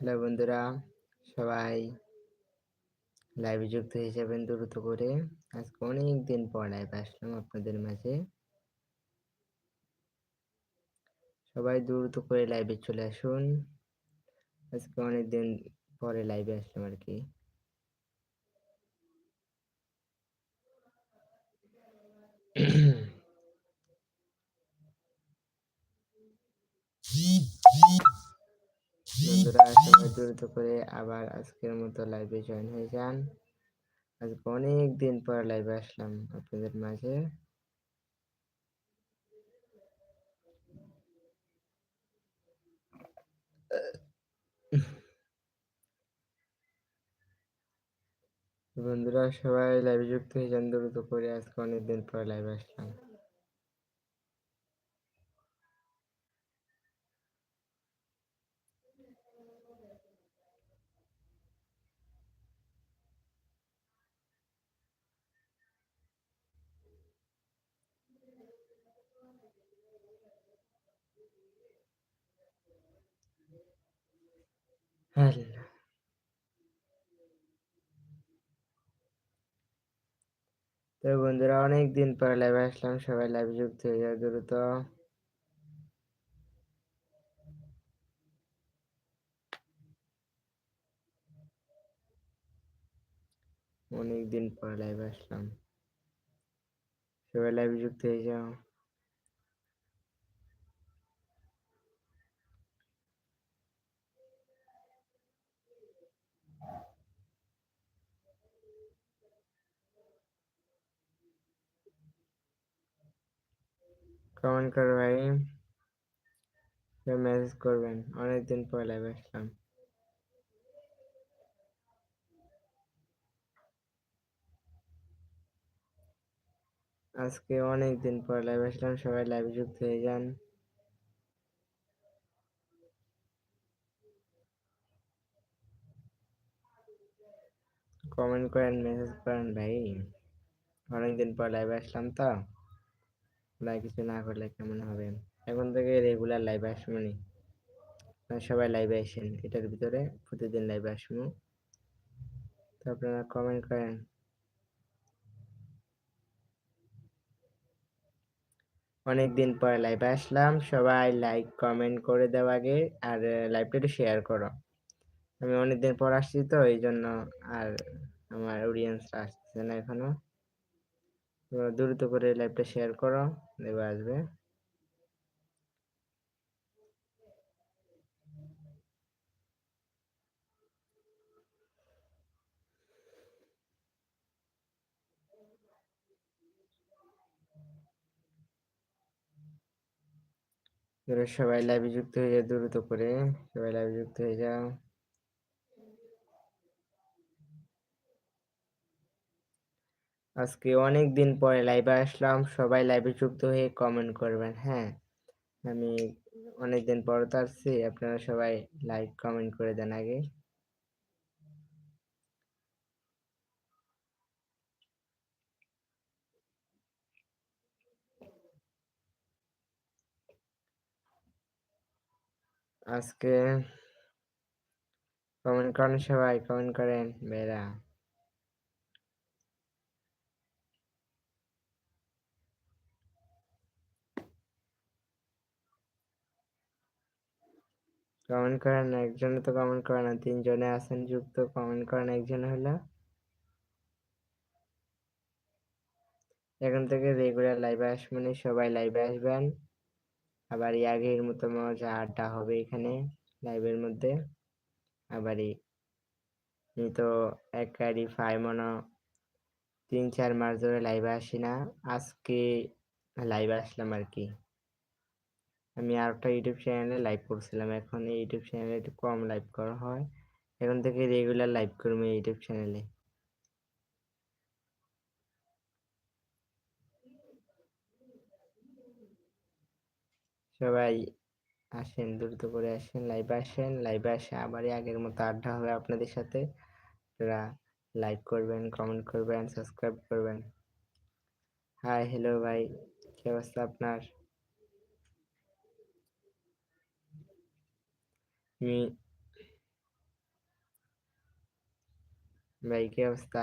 Hello বন্ধুরা, সবাই লাইভে যুক্ত হয়ে যাবেন দ্রুত করে। আজকে অনেক দিন পর লাইভ আসলাম আপনাদের মাঝে। সবাই দ্রুত করে লাইভে চলে আসুন। আজকে অনেক দিন পরে লাইভে আসলাম আর কি। বন্ধুরা সবাই দ্রুত করে আবার আজকের মতো লাইভে জয়েন হয়ে যান। আজকে অনেক দিন পর লাইভে আসলাম আপনাদের মাঝে। বন্ধুরা, সবাই লাইভে যুক্ত হয়ে যান, দ্রুত করে আজকে অনেকদিন পর লাইভে আসলাম। আল্লাহ তো বন্ধুরা অনেক দিন পর লাইভে আসলাম। সবাই লাইভে যুক্ত হয়ে যাও দ্রুত। অনেক পর লাইভে আসলাম। সবাই লাইভে যুক্ত হয়ে যাও। কমেন্ট করো ভাই মেসেজ করবেন অনেকদিন পর লাইভে আসলাম আজকে অনেক দিন পর লাইভ আসলাম সবাই লাইভে যুক্ত হয়ে যান কমেন্ট করেন মেসেজ করেন ভাই অনেকদিন পর লাইভে আসলাম তো লাইক কিছু না করলে কেমন হবে? এখন থেকে রেগুলার লাইভে আসব নি সবাই লাইভে আসেন, এটার ভিতরে প্রতিদিন লাইভে আসব। তো আপনারা কমেন্ট করেন। অনেক দিন পরে লাইভে আসলাম, সবাই লাইক কমেন্ট করে দেওয়া আগে, আর লাইভটা একটু শেয়ার করো। আমি অনেকদিন পর আসছি তো এই জন্য আর আমার অডিয়েন্সরা আসছে না এখনও। দ্রুত করে লাইভটা শেয়ার করো দেবে আসবে। সবাই লাইভে যুক্ত হয়ে যাও, দ্রুত করে সবাই লাইভে যুক্ত হয়ে যাও। আজকে অনেক দিন পরে লাইভে আসলাম। সবাই লাইভে যুক্ত হয়ে কমেন্ট করবেন হ্যাঁ? আমি অনেক দিন পর তো আসছি, আপনারা সবাই লাইক কমেন্ট করে দেন আগে। আজকে কমেন্ট করেন সবাই কমেন্ট করেন বেরা কমেন্ট করেন একজনে তো কমেন্ট করে না, তিনজনে আছেন যুক্ত কমেন্ট করেন একজন হলো। এখন থেকে রেগুলার লাইভে আসবেন, সবাই লাইভে আসবেন। আবার আগের মতো মজা আড্ডা হবে এখানে লাইভের মধ্যে। আবারই তো এক গাড়ি ফাই মনে তিন চার মাস ধরে লাইভে আসি না, আজকে লাইভে আসলাম আর কি। আমি আর একটা ইউটিউব চ্যানেলে লাইভ করছিলাম। এখন এই ইউটিউব চ্যানেলে একটু কম লাইভ করা হয়। এখন থেকে রেগুলার লাইভ করব ইউটিউব চ্যানেলে সবাই আসেন, দ্রুত করে আসেন লাইভে আসেন। লাইভে আসে আবারই আগের মতো আড্ডা হবে আপনাদের সাথে। আপনারা লাইক করবেন কমেন্ট করবেন সাবস্ক্রাইব করবেন। হাই হ্যালো ভাই। কি অবস্থা আপনার? ভাই, কি অবস্থা?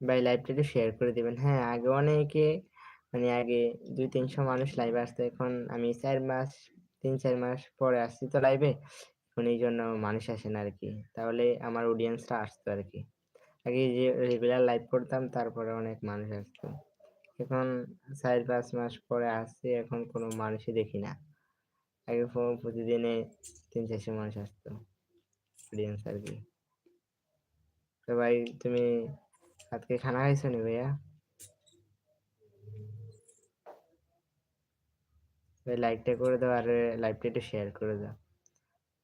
ভাই লাইভটা একটু শেয়ার করে দিবেন। হ্যাঁ আগে অনেকে মানে আগে দুই তিনশো মানুষ লাইভে আসতো। এখন আমি চার মাস, তিন, চার মাস পরে আসছি তো লাইভে এখন এই জন্য মানুষ আসে না আর কি তাহলে আমার অডিয়েন্সরা আসতো আর কি আগে যে রেগুলার লাইভ করতাম, তারপরে অনেক মানুষ আসতো। এখন চার, পাঁচ মাস পরে আসছি, এখন কোনো মানুষই দেখি না। আগে প্রতিদিনে তিন, চারশো মানুষ আসতো। অডিয়েন্স আর কি। তো ভাই, তুমি আজকে খানা খাইছো নি ভাইয়া? ভাই লাইকটা করে দাও আর লাইভটা একটু শেয়ার করে দাও।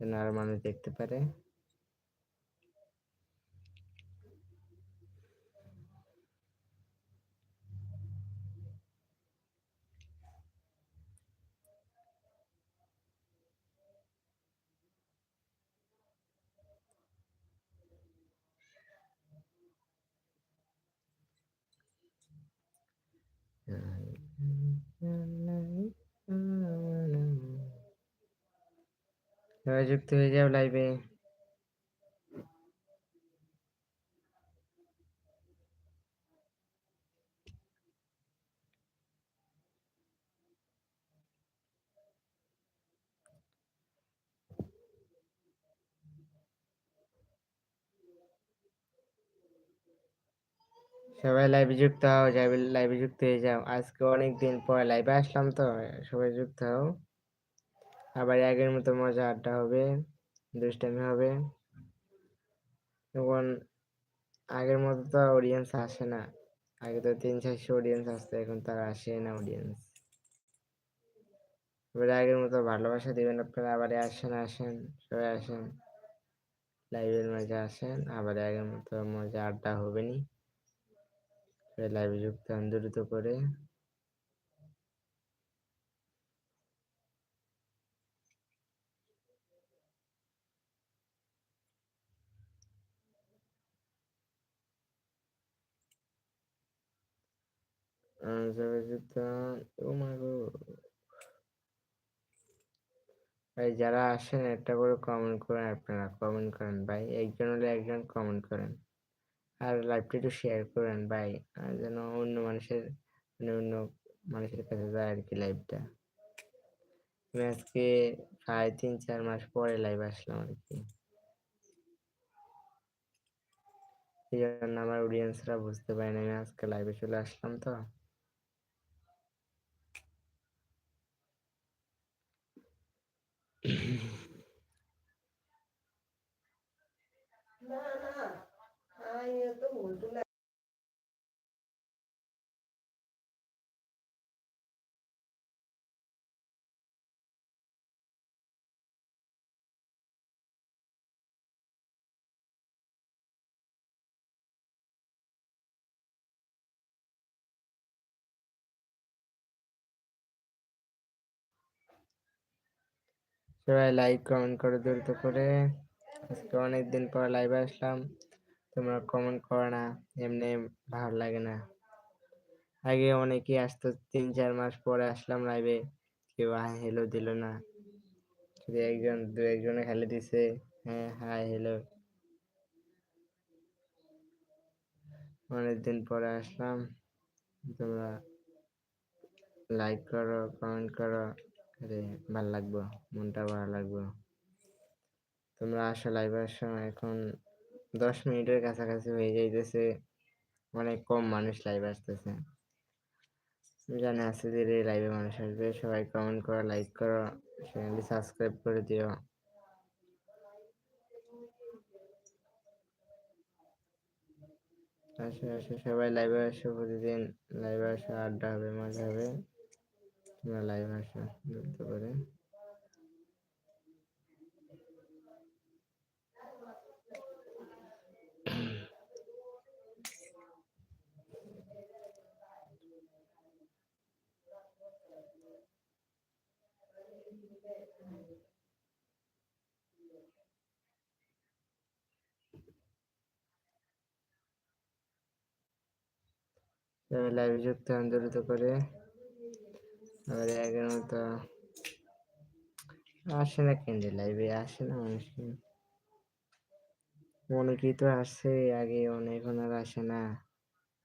যেন আর মানুষ দেখতে পারে সবাই যুক্ত হয়ে যাও লাইভে সবাই লাইভে যুক্ত হও যাবে লাইভে যুক্ত হয়ে যাও। আজকে অনেক দিন পর লাইভে আসলাম তো, সবাই যুক্ত হও। আবার আগের মতো মজা আড্ডা হবে, দুষ্টামি হবে। এখন আগের মতো তো অডিয়েন্স আসে না। আগে তো তিন, চারশো অডিয়েন্স আসতো, এখন তার আসে না অডিয়েন্স এবারে আগের মতো ভালোবাসা দিবেন আপনারা, আবার আসেন আসেন, সবাই আসেন। লাইভের মজা আসেন, আবার আগের মতো মজা আড্ডা হবে নি লাইভে যুক্ত দ্রুত করে ভাই, যারা আসেন একটা করে কমেন্ট করেন, আপনারা কমেন্ট করেন। ভাই, একজন হলে একজন কমেন্ট করেন। আর লাইভটা একটু শেয়ার করেন ভাই আর যেন অন্য মানুষের মানে অন্য মানুষের কাছে যায় আর কি লাইভটা আমি আজকে প্রায় তিন, চার মাস পরে লাইভ আসলাম আর কি এই জন্য আমার অডিয়েন্সরা বুঝতে পারে না, আমি আজকে লাইভে চলে আসলাম তো। সবাই লাইক কমেন্ট করে, দ্রুত করে। আজকে অনেকদিন পর লাইভে আসলাম। তোমরা কমেন্ট করো না, এমনি ভালো লাগে না। আগে অনেকেই আসতো, তিন, চার মাস পরে আসলাম লাইভে কেউ হাই হ্যালো দিল না। শুধু একজন, দু একজনে খালি দিছে। হ্যাঁ হাই হ্যালো অনেকদিন পরে আসলাম। তোমরা লাইক করো কমেন্ট করো। ভালো লাগবো মনটা ভালো লাগবো। তোমরা আসো লাইভে আসো এখন দশ মিনিটের কাছাকাছি হয়ে যাইতেছে, অনেক কম মানুষ লাইভ আসতেছে। জানি আজকে ধীরে লাইভে মানুষ আসবে, সবাই কমেন্ট করো লাইক করো চ্যানেলটি সাবস্ক্রাইব করে দিও। আসো আসো, সবাই লাইভে আসো, প্রতিদিন লাইভে আসো, আড্ডা হবে, মজা হবে। তোমরা লাইভে আসো করে সবাই লাইভে যুক্ত হন দ্রুত করে আবার আগের মতো আসে না কেন লাইভে আসে না মানুষ অনেকেই তো আসছে, আগে অনেক আর আসে না,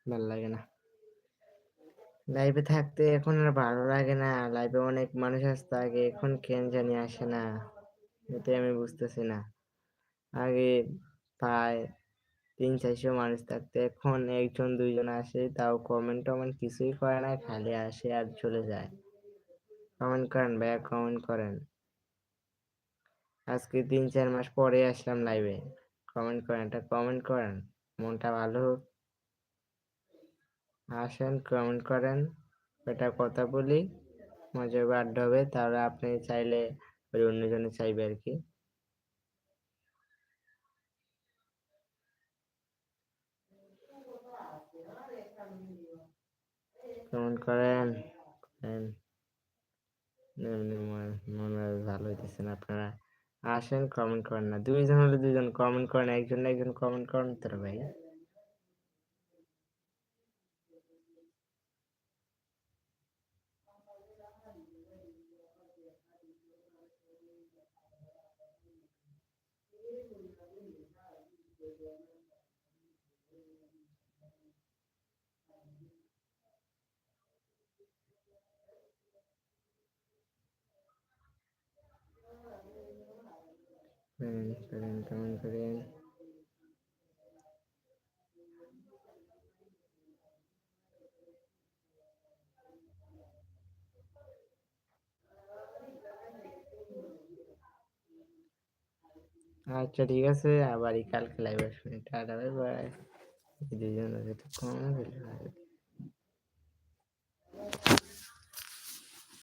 ভালো লাগে না। লাইভে থাকতে এখন আর ভালো লাগে না লাইভে অনেক মানুষ আসতো, আগে এখন কেন জানি আসে না, এটাই আমি বুঝতেছি না। আগে প্রায় তিন, চারশো মানুষ থাকতে, এখন একজন, দুইজন আসে, তাও কমেন্ট টমেন্ট কিছুই করে না, খালি আসে আর চলে যায়। কমেন্ট করেন ভাইয়া কমেন্ট করেন। আজকে তিন চার মাস পরে আসলাম লাইভে কমেন্ট করেন, একটা কমেন্ট করেন, মনটা ভালো হোক। আসেন কমেন্ট করেন এটা কথা বলি, মজা হবে, আড্ডা হবে, তাহলে আপনি চাইলে ওই অন্যজনে চাইবে আর কি। কমেন্ট করেন। মন- মেজাজ ভালো হইতেছে না আপনারা। আসেন কমেন্ট করেন না। দুইজন হলে দুইজন কমেন্ট করেন, একজন না একজন কমেন্ট করেন তো রে ভাই করেন করেন কমেন্ট করেন আচ্ছা ঠিক আছে আবারই কালকে লাইভ আসবেন। টাটা বাই বাই দুজন আছে একটু কম